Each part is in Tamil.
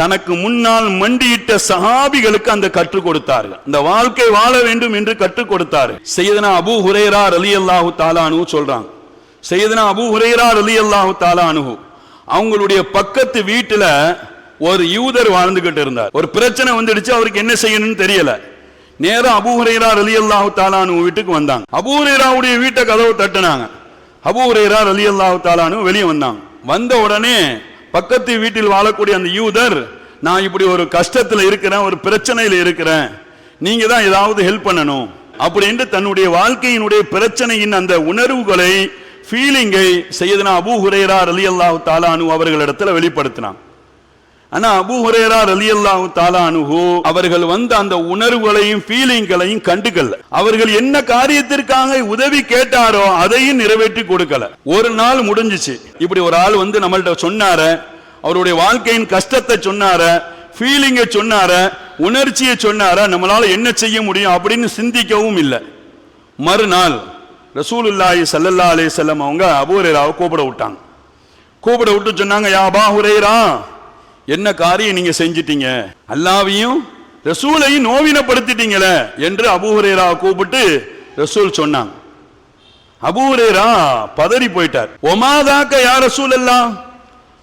தனக்கு முன்னால் மண்டியிட்ட சஹாபிகளுக்கு அந்த கற்றுக் கொடுத்தார்கள். இந்த வாழ்க்கை வாழ வேண்டும் என்று கற்றுக் கொடுத்தார்கள். செய்தனா அபு ஹுரேரா அலி அல்லாஹு தாலானு சொல்றாங்க. செய்தனா அபு ஹுரேரா அலி அல்லாஹு தாலானு அவங்களுடைய பக்கத்து வீட்டுல ஒரு யூதர் வாழ்ந்துகிட்டு இருந்தார். ஒரு பிரச்சனை வந்துடுச்சு அவருக்கு என்ன செய்யணும்னு தெரியல. நேரம் அபு ஹுரேரா அலி அல்லாஹு தாலானு வீட்டுக்கு வந்தாங்க. அபூ ஹுரேராவுடைய வீட்டை கதவு தட்டினாங்க. அபு ஹுரேரா அலி அல்லாஹு தாலானு வெளியே வந்தாங்க. வந்த உடனே பக்கத்து வீட்டில் வாழக்கூடிய அந்த யூதர் நான் இப்படி ஒரு கஷ்டத்தில் இருக்கிறேன் ஒரு பிரச்சனையில் இருக்கிறேன். நீங்க தான் ஏதாவது ஹெல்ப் பண்ணணும். அப்படின்ட்டு தன்னுடைய வாழ்க்கையினுடைய பிரச்சனையின் அந்த உணர்வுகளை ஃபீலிங்கை செய்தனா அபூ ஹுரேரா அலி அல்லாஹு தாலானு அவர்களிடத்தில் வெளிப்படுத்தினான். ஆனா அபு ஹுரேரா ரலியல்லாஹு தாலா அன்ஹு அவர்கள் வந்து அந்த உணர்வுகளையும் ஃபீலிங்களையும் கண்டுக்கல. அவர்கள் என்ன காரியத்திற்காக உதவி கேட்டாரோ அதையும் நிறைவேற்றி கொடுக்கல. ஒரு நாள் முடிஞ்சுச்சு. இப்படி ஒரு ஆள் வந்து நம்மள்ட்ட சொன்னார அவருடைய வாழ்க்கையின் கஷ்டத்தை சொன்னார ஃபீலிங்கை சொன்னார உணர்ச்சியை சொன்னார நம்மளால என்ன செய்ய முடியும் அப்படின்னு சிந்திக்கவும் இல்லை. மறுநாள் ரசூலுல்லாஹி சல்லல்லா அலைஹி செல்லம் அவங்க அபுஹுரேராவை கூப்பிட விட்டாங்க. கூப்பிட விட்டு சொன்னாங்க யா அபா ஹுரேரா என்ன காரியம் நீங்க செஞ்சிட்டீங்க? அல்லாவையும் ரசூலையும் நோவினப்படுத்திட்டீங்களே என்று அபூஹரேரா கூப்பிட்டு ரசூல் சொன்னாங்க. அபூஹரேரா பதறி போயிட்டார். ஒமாதாக்க யார் ரசூல் எல்லாம்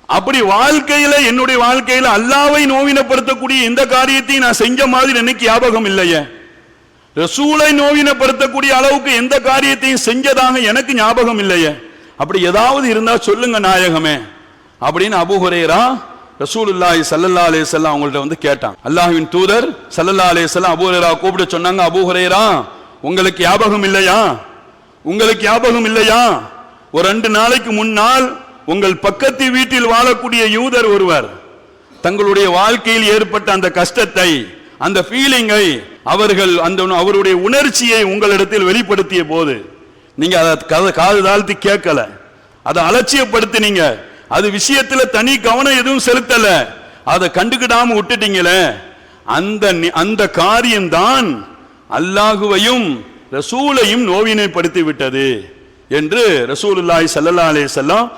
அப்படி வாழ்க்கையில என்னுடைய வாழ்க்கையில அல்லாவை நோவினப்படுத்தக்கூடிய இந்த காரியத்தையும் நான் செஞ்ச மாதிரி எனக்கு ஞாபகம் இல்லையே. ரசூலை நோவினப்படுத்தக்கூடிய அளவுக்கு எந்த காரியத்தையும் செஞ்சதாக எனக்கு ஞாபகம் இல்லையே. அப்படி ஏதாவது இருந்தா சொல்லுங்க நாயகமே. அப்படின்னு அபுஹுரேரா ரசூலுல்லாஹி சல்லல்லா அலைஹி வஸல்லம் அவங்கள்ட்ட வந்து கேட்டான். அல்லாஹ்வின் தூதர் சல்லல்லா அலைஹி வஸல்லம் அபூ கூப்பிட்டு சொன்னாங்க அபூஹரேரா உங்களுக்கு ஞாபகம் இல்லையா? உங்களுக்கு ஞாபகம் இல்லையா? ஒரு ரெண்டு நாளைக்கு முன்னால் உங்கள் பக்கத்து வீட்டில் வாழக்கூடிய யூதர் ஒருவர் தங்களுடைய வாழ்க்கையில் ஏற்பட்ட அந்த கஷ்டத்தை அந்த ஃபீலிங்கை அவர்கள் அந்த அவருடைய உணர்ச்சியை உங்களிடத்தில் வெளிப்படுத்திய போது நீங்க அதை கத- காது தாழ்த்தி கேட்கல. அதை அலட்சியப்படுத்தினீங்க. அது விஷயத்துல தனி கவனம் எதுவும் செலுத்தல. அதை கண்டுக்கிடாம விட்டுட்டீங்களே. அந்த அந்த காரியம்தான் அல்லாஹுவையும் ரசூலையும் நோவினைப்படுத்தி விட்டது என்று ரசூலுல்லாய் ஸல்லல்லாஹு அலைஹி வஸல்லம்